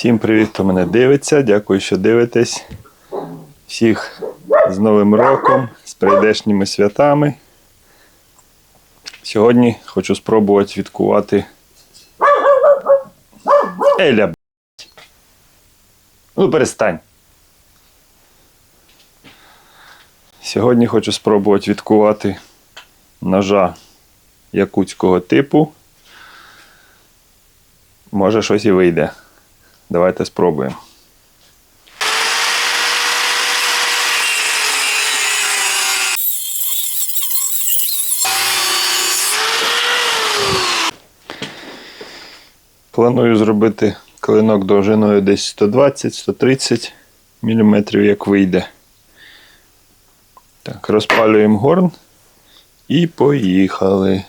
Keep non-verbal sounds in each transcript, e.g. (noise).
Всім привіт, хто мене дивиться. Дякую, що дивитесь. Всіх з Новим роком, з прийдешніми святами. Сьогодні хочу спробувати відкувати. Еля. Ну, перестань. Сьогодні хочу спробувати відкувати ножа якутського типу. Може щось і вийде. Давайте спробуємо. Планую зробити клинок довжиною десь 120-130 мм, як вийде. Так, розпалюємо горн і поїхали.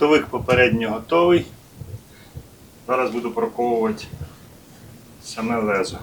Хвостовик попередньо готовий. Зараз буду проковувати саме лезо.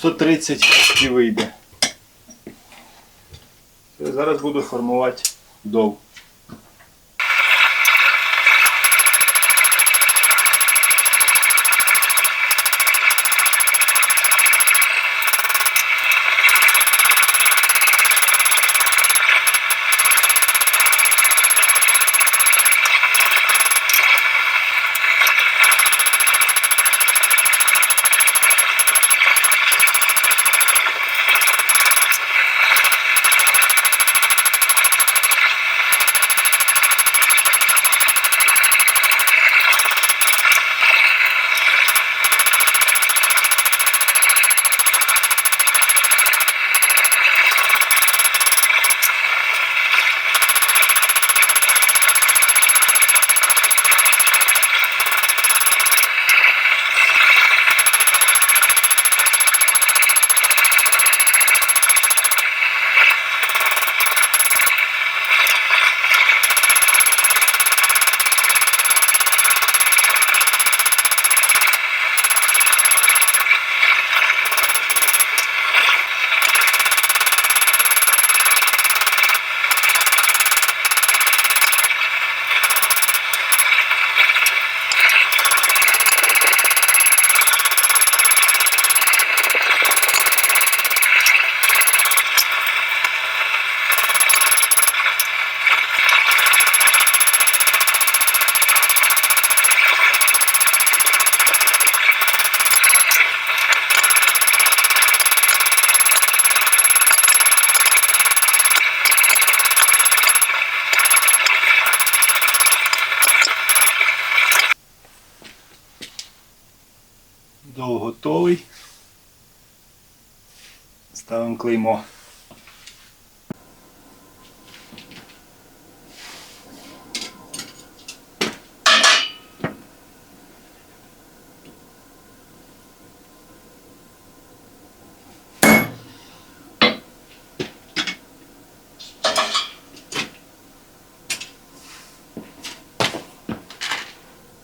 130 і вийде. Зараз буду формувати дов. Ставимо клеймо.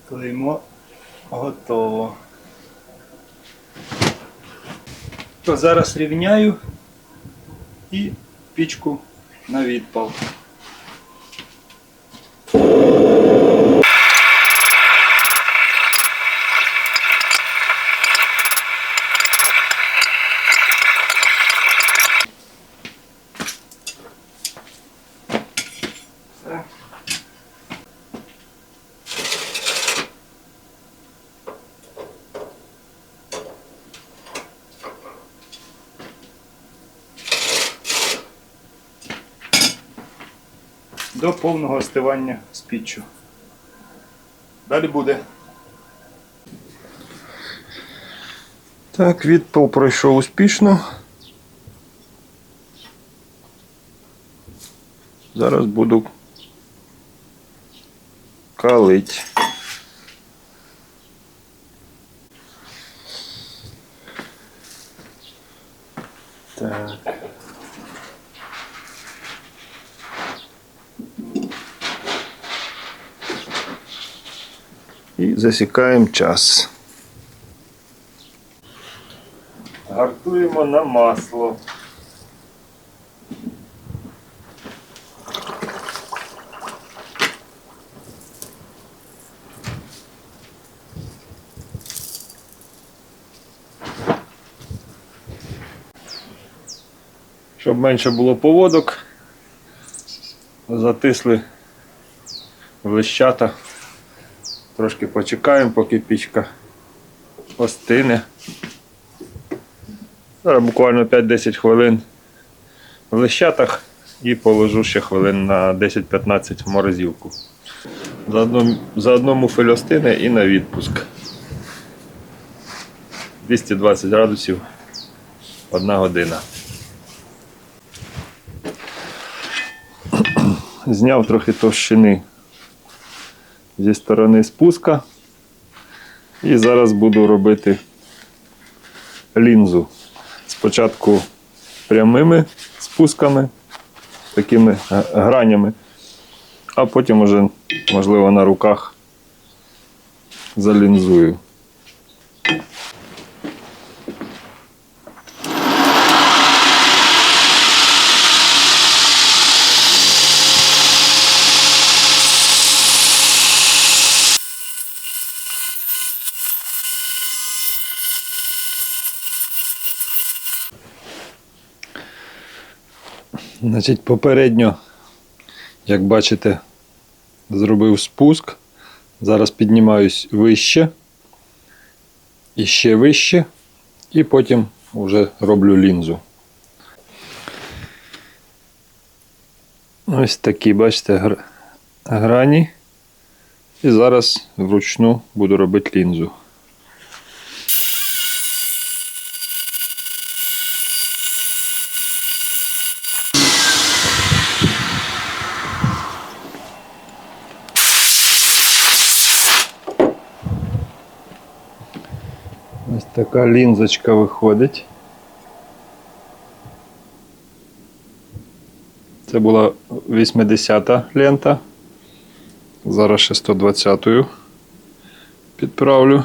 Клеймо готово. То зараз рівняю і пічку на відпал. До повного остивання з. Далі буде. Так, відпал пройшов успішно. Зараз буду калить. Засікаємо час. Гартуємо на масло. Щоб менше було поводок, затисли лищата. Трошки почекаємо, поки пічка остине. Зараз буквально 5-10 хвилин в лищатах і положу ще хвилин на 10-15 в морозилку. Заодно, заодно муфель остине і на відпуск. 220 градусів одна година. Зняв трохи товщини зі сторони спуска. І зараз буду робити лінзу. Спочатку прямими спусками, такими гранями, а потім уже, можливо, на руках залінзую. Значить, попередньо, як бачите, зробив спуск. Зараз піднімаюсь вище. І ще вище. І потім вже роблю лінзу. Ось такі, бачите, гр- грані. І зараз вручну буду робити лінзу. Ось така лінзочка виходить. Це була 80-та лента. Зараз ще 120-ю підправлю.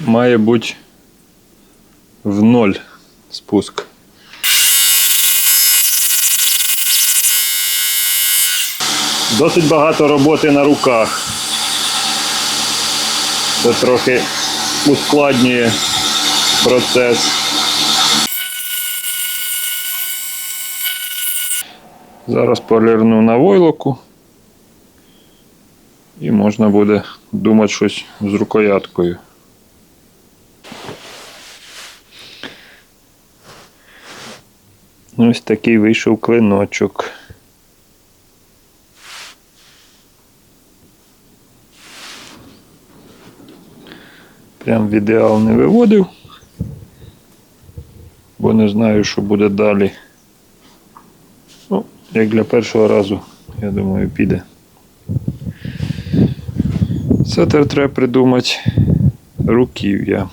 Має бути в ноль спуск. Досить багато роботи на руках. Це трохи ускладнює процес. Зараз полірну на войлоку. І можна буде думати щось з рукояткою. Ось такий вийшов клиночок. Прям в ідеал не виводив, бо не знаю, що буде далі. Ну, як для першого разу, я думаю, піде. Це треба придумати руків'я.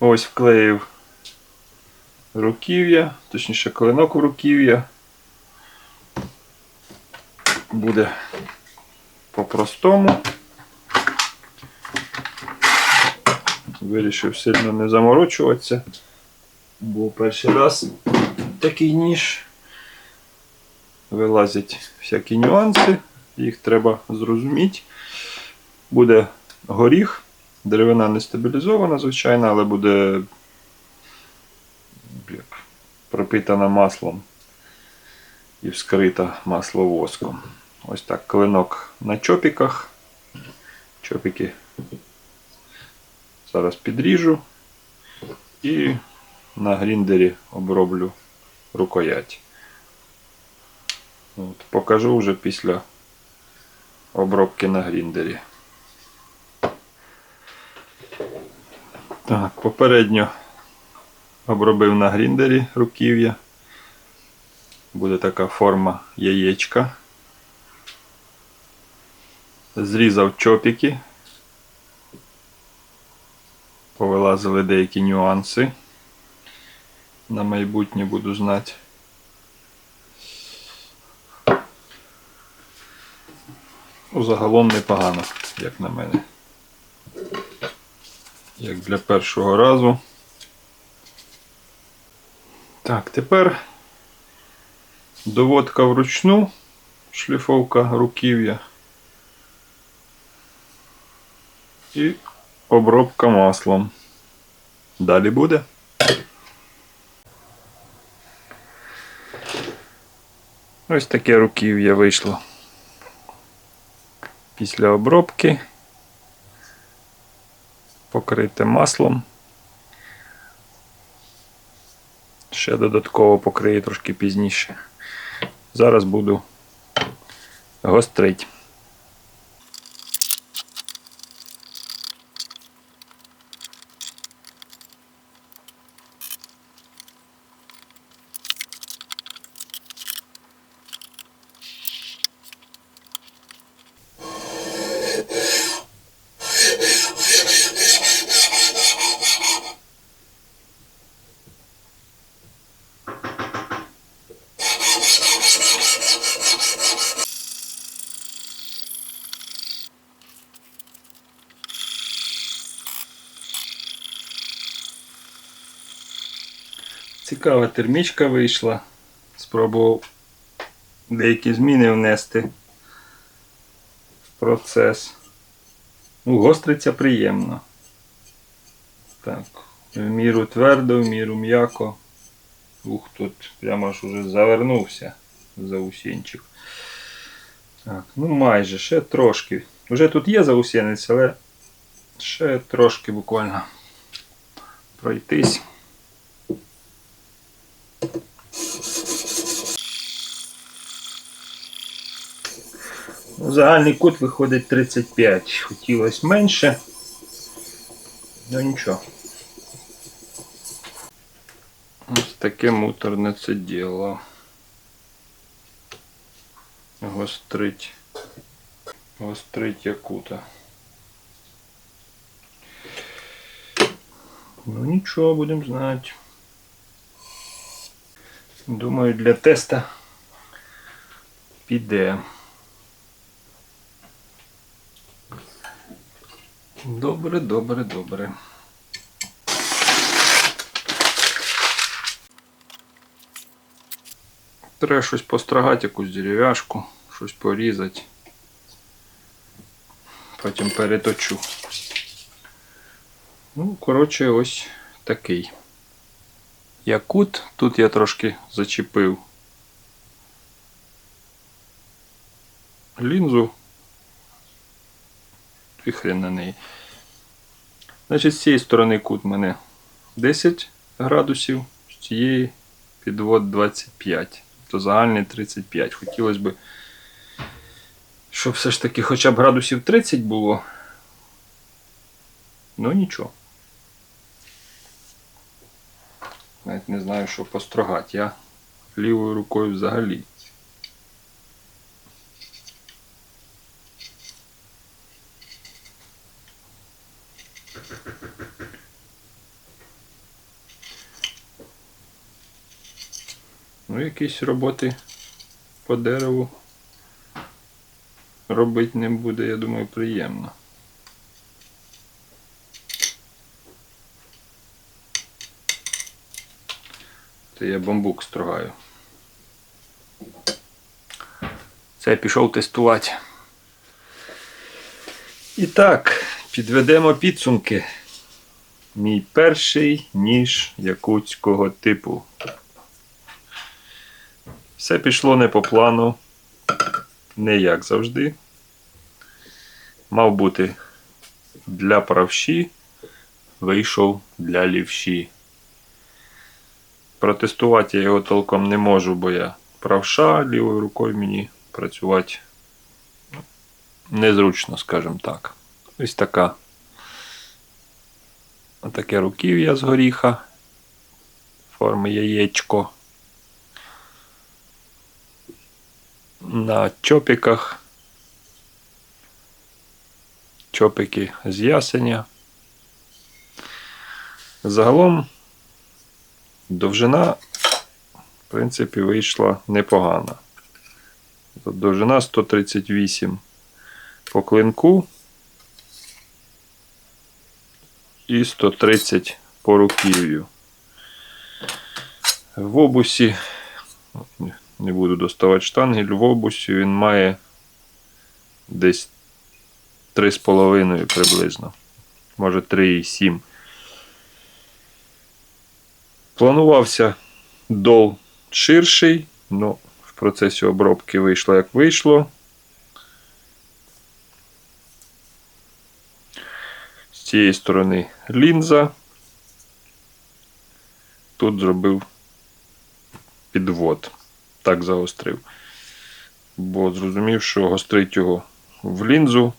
Ось вклеїв руків'я, точніше клинок у руків'я. Буде по-простому. Вирішив сильно не заморочуватися, бо перший раз такий ніж. Вилазять всякі нюанси, їх треба зрозуміти. Буде горіх, деревина не стабілізована, звичайно, але буде пропитана маслом і вскрита масловоском. Ось так клинок на чопіках. Чопіки зараз підріжу і на гріндері оброблю рукоять. От, покажу вже після обробки на гріндері. Так, попередньо обробив на гріндері руків'я. Буде така форма яєчка. Зрізав чопіки. Повилазили деякі нюанси. На майбутнє буду знати. Ну, загалом непогано, як на мене. Як для першого разу. Так, тепер доводка вручну, шліфовка руків'я. І обробка маслом. Далі буде. Ось таке руків'я вийшло після обробки. Покрите маслом. Ще додатково покрию трошки пізніше. Зараз буду гострить. Цікава термічка вийшла. Спробував деякі зміни внести в процес. Ну, гостриться приємно. Так. В міру твердо, в міру м'яко. Ух, тут прямо ж уже завернувся заусінчик. Так, ну майже, ще трошки. Уже тут є заусінець, але ще трошки буквально пройтись. Ну, Загальний кут виходить 35. Хотілося менше. Ну нічого. Ось таке муторне це діло. Гострить. Гострить якута. Ну нічого, будемо знати. Думаю, для теста піде. Добре, добре, добре. Треба щось пострагати, якусь дерев'яшку, щось порізати. Потім переточу. Ну, коротше, ось такий. Якут, тут я трошки зачепив лінзу. І хрен на неї. Значить, з цієї сторони кут мене 10 градусів, з цієї підвод 25, то загальний 35. Хотілося б, щоб все ж таки хоча б градусів 30 було. Ну нічого. Навіть не знаю, що построгати. Я лівою рукою взагалі. Ну, якісь роботи по дереву робити не буде, я думаю, приємно. Це я бамбук строгаю. Це пішов тестувати. І так, підведемо підсумки. Мій перший ніж якутського типу. Все пішло не по плану, не як завжди. Мав бути для правші, вийшов для лівші. Протестувати я його толком не можу, бо я правша, лівою рукою мені працювати незручно, скажімо так. Ось така. Отаке руків'я з горіха форми яєчко. на чопіках. Чопики з ясеня. Загалом довжина, в принципі, вийшла непогана. Довжина 138 по клинку і 130 по руків'ю. В обусі не буду доставати штангель. В обусі він має десь 3,5 приблизно. Може 3,7. Планувався дол ширший, але в процесі обробки вийшло як вийшло. З цієї сторони лінза. Тут зробив підвод так загострив. Бо зрозумів, що гострить його в лінзу,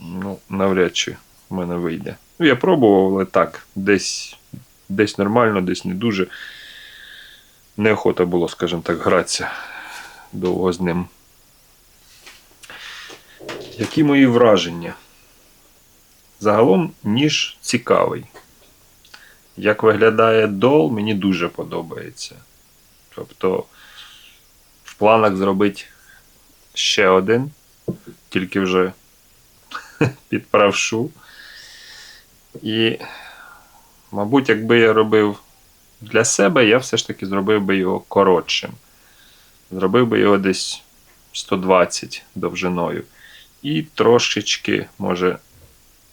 ну, навряд чи в мене вийде. Ну, я пробував, але так, десь десь нормально, десь не дуже. Неохота було, скажімо так, гратися довго з ним. Які мої враження? Загалом ніж цікавий. Як виглядає дол, мені дуже подобається. Тобто в планах зробити ще один, тільки вже (laughs) під правшу. І, мабуть, якби я робив для себе, я все ж таки зробив би його коротшим. Зробив би його десь 120 довжиною. І трошечки, може,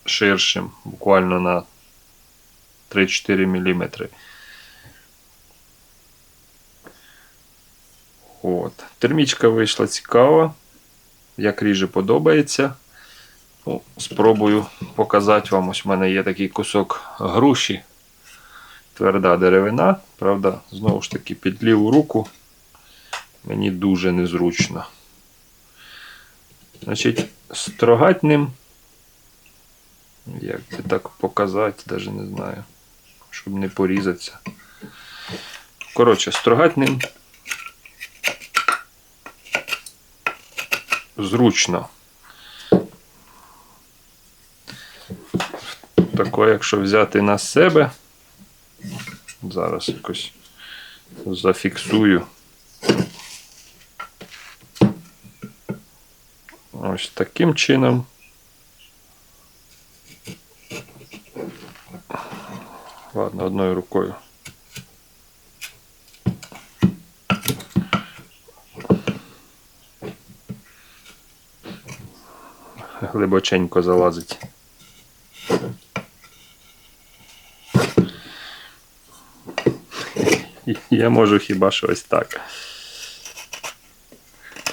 ширшим, буквально на 3-4 мм. От. Термічка вийшла цікава. Як ріже подобається. Ну, спробую показати вам. Ось в мене є такий кусок груші. Тверда деревина. Правда, знову ж таки, під ліву руку мені дуже незручно. Значить, строгать ним. Як би так показати, навіть не знаю. Щоб не порізатися. Коротше, строгать ним зручно. Тако, якщо взяти на себе, зараз якось зафіксую. Ось таким чином. Ладно, одною рукою. Глибоченько залазить. Я можу хіба що ось так.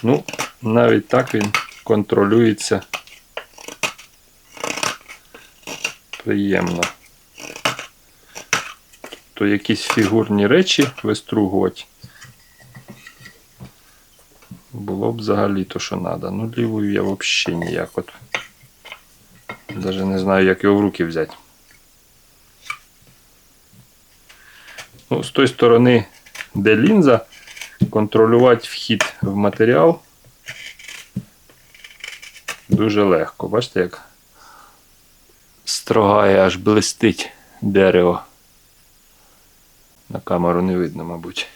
Ну, навіть так він контролюється приємно. То якісь фігурні речі вистругувати. Було б взагалі то, що треба. Ну, лівою я взагалі ніяк от. Даже не знаю, як його в руки взяти. Ну, з тої сторони, де лінза, контролювати вхід в матеріал дуже легко. Бачите, як строгає, аж блистить дерево. На камеру не видно, мабуть.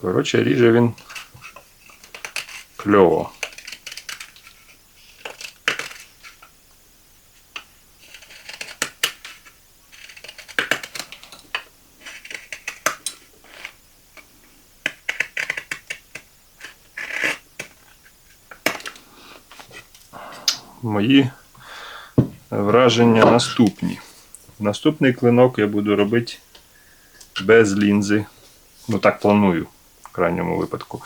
Коротше, ріже він кльово. Мої враження наступні. Наступний клинок я буду робити без лінзи. Ну так планую в крайньому випадку.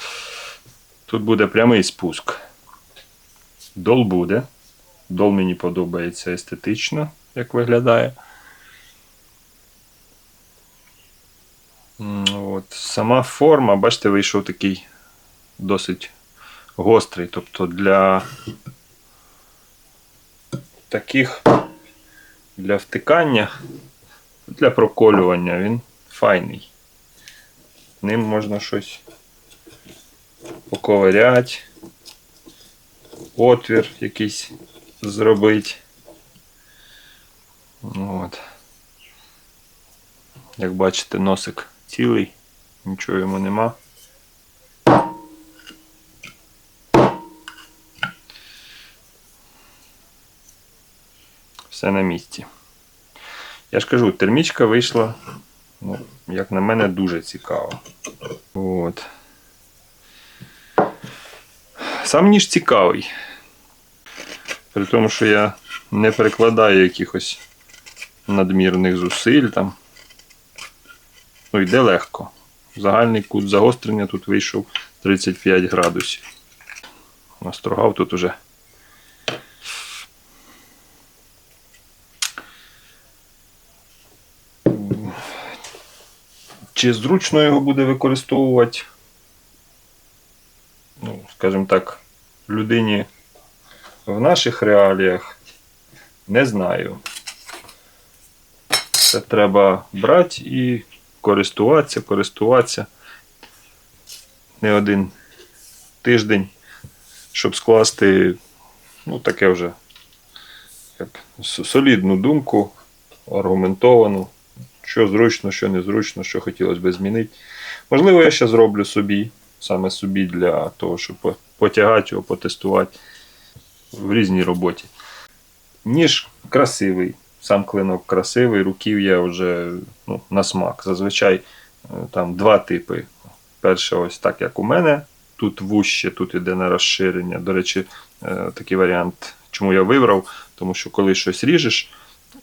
Тут буде прямий спуск. Дол буде. Дол мені подобається естетично, як виглядає. От. Сама форма, бачите, вийшов такий досить гострий. Тобто для таких для втикання, для проколювання він файний. Ним можна щось поковиряти, отвір якийсь зробити. От. Як бачите, носик цілий, нічого йому нема. Все на місці. Я ж кажу, термічка вийшла, ну, як на мене, дуже цікава. От. Сам ніж цікавий. При тому, що я не прикладаю якихось надмірних зусиль там. Ну, йде легко. Загальний кут загострення тут вийшов 35 градусів. Настрогав тут уже. Чи зручно його буде використовувати, ну, скажімо так, людині в наших реаліях, не знаю. Це треба брати і користуватися, користуватися. Не один тиждень, щоб скласти ну, таке вже як солідну думку, аргументовану, що зручно, що незручно, що хотілося би змінити. Можливо, я ще зроблю собі, саме собі для того, щоб потягати його, потестувати в різній роботі. Ніж красивий, сам клинок красивий, руків'я вже ну, на смак. Зазвичай е, там два типи. Перше, ось так, як у мене, тут вуще, тут іде на розширення. До речі, е, такий варіант, чому я вибрав, тому що коли щось ріжеш,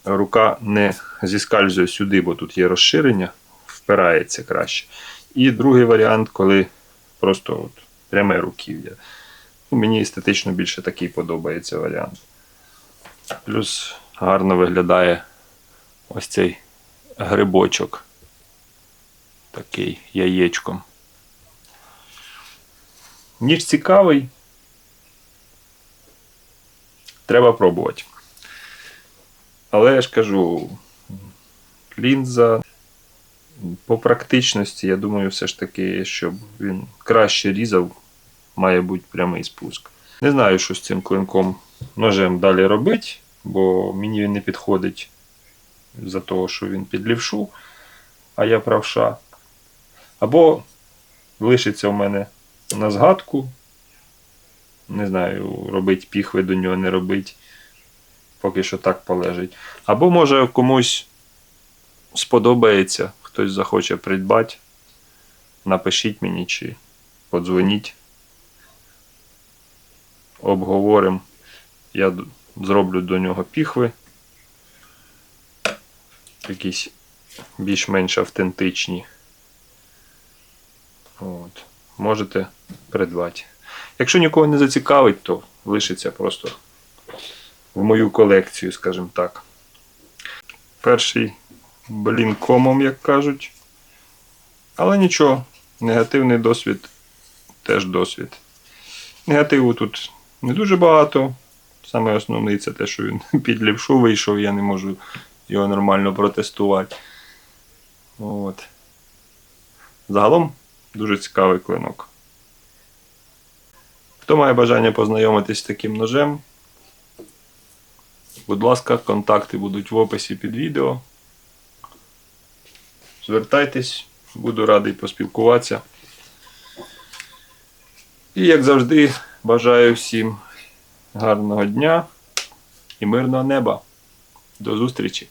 рука не зіскальзує сюди, бо тут є розширення, впирається краще. І другий варіант, коли просто от пряме руків'я. Ну, мені естетично більше такий подобається варіант. Плюс гарно виглядає ось цей грибочок. Такий яєчком. Ніж цікавий. Треба пробувати. Але я ж кажу, лінза по практичності, я думаю, все ж таки, щоб він краще різав, має бути прямий спуск. Не знаю, що з цим клинком ножем далі робити, бо мені він не підходить за того, що він під лівшу, а я правша. Або лишиться в мене на згадку. Не знаю, робить піхви до нього, не робить. Поки що так полежить. Або може комусь сподобається, хтось захоче придбати. Напишіть мені чи подзвоніть. Обговоримо. Я зроблю до нього піхви. Якісь більш-менш автентичні. От. Можете придбати. Якщо нікого не зацікавить, то лишиться просто в мою колекцію, скажімо так. Перший блін комом, як кажуть. Але нічого, негативний досвід теж досвід. Негативу тут не дуже багато. Саме основний це те, що він (laughs) під лівшу вийшов, я не можу його нормально протестувати. От. Загалом дуже цікавий клинок. Хто має бажання познайомитись з таким ножем, будь ласка, контакти будуть в описі під відео. Звертайтесь, буду радий поспілкуватися. І як завжди, бажаю всім гарного дня і мирного неба. До зустрічі!